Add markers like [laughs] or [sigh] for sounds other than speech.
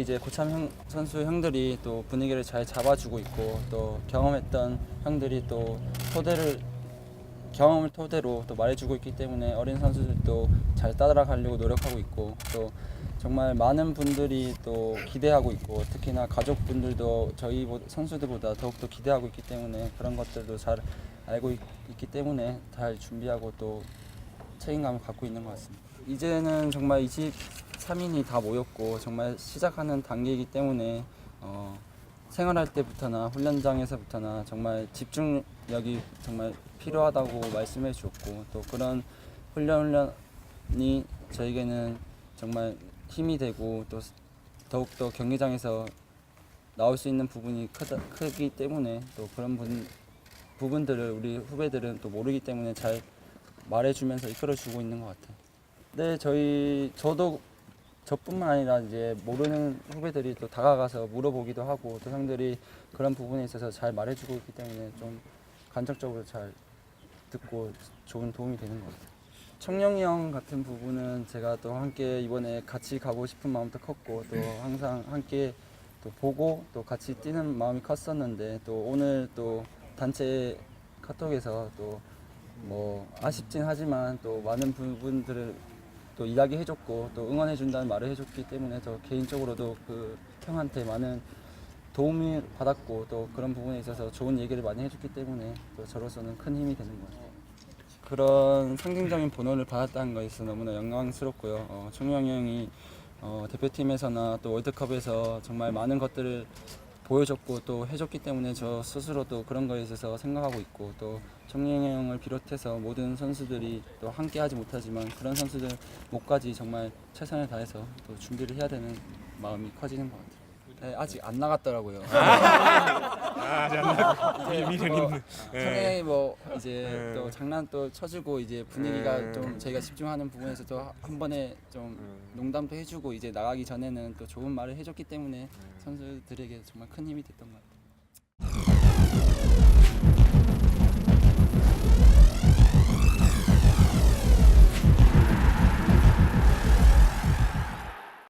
이제 고참 형, 선수 형들이 또 분위기를 잘 잡아주고 있고 또 경험했던 형들이 또 토대를 경험을 토대로 또 말해주고 있기 때문에 어린 선수들도 잘 따라가려고 노력하고 있고 또 정말 많은 분들이 또 기대하고 있고 특히나 가족분들도 저희 보- 선수들보다 더욱더 기대하고 있기 때문에 그런 것들도 잘 알고 있, 기 때문에 잘 준비하고 또 책임감을 갖고 있는 것 같습니다. 이제는 정말 23인이 다 모였고 정말 시작하는 단계이기 때문에 어, 생활할 때부터나 훈련장에서부터나 정말 집중력이 정말 필요하다고 말씀해 주었고 또 그런 훈련 훈련이 저에게는 정말 힘이 되고 또 더욱더 경기장에서 나올 수 있는 부분이 크다, 크기 때문에 또 그런 분, 부분들을 우리 후배들은 또 모르기 때문에 잘 말해주면서 이끌어주고 있는 것 같아요. 네, 저희 저도 저뿐만 아니라 이제 모르는 후배들이 또 다가가서 물어보기도 하고 또 형들이 그런 부분에 있어서 잘 말해주고 있기 때문에 좀 간접적으로 잘 듣고 좋은 도움이 되는 것 같아요. 청룡이 형 같은 부분은 제가 또 함께 이번에 같이 가고 싶은 마음도 컸고 또 항상 함께 또 보고 또 같이 뛰는 마음이 컸었는데 또 오늘 또 단체 카톡에서 또 뭐 아쉽진 하지만 또 많은 부분들을 또 이야기해줬고 또 응원해준다는 말을 해줬기 때문에 저 개인적으로도 그 형한테 많은 도움을 받았고 또 그런 부분에 있어서 좋은 얘기를 많이 해줬기 때문에 또 저로서는 큰 힘이 되는 것 같아요. 그런 상징적인 번호를 받았다는 것에서 너무나 영광스럽고요. 어, 청룡 형이 어, 대표팀에서나 또 월드컵에서 정말 많은 것들을 보여줬고 또 해줬기 때문에 저 스스로도 그런 거에 있어서 생각하고 있고 또 청룡 형을 비롯해서 모든 선수들이 또 함께 하지 못하지만 그런 선수들 목까지 정말 최선을 다해서 또 준비를 해야 되는 마음이 커지는 것 같아요. 네, 아직 안 나갔더라고요. [laughs] 아, 자, 미- 미련 뭐, 이제 네. 또 장난 또 쳐주고 이제 분위기가 네. 좀 저희가 집중하는 부분에서 또 한 번에 좀 농담도 해주고 이제 나가기 전에는 또 좋은 말을 해줬기 때문에 선수들에게 정말 큰 힘이 됐던 것 같아요.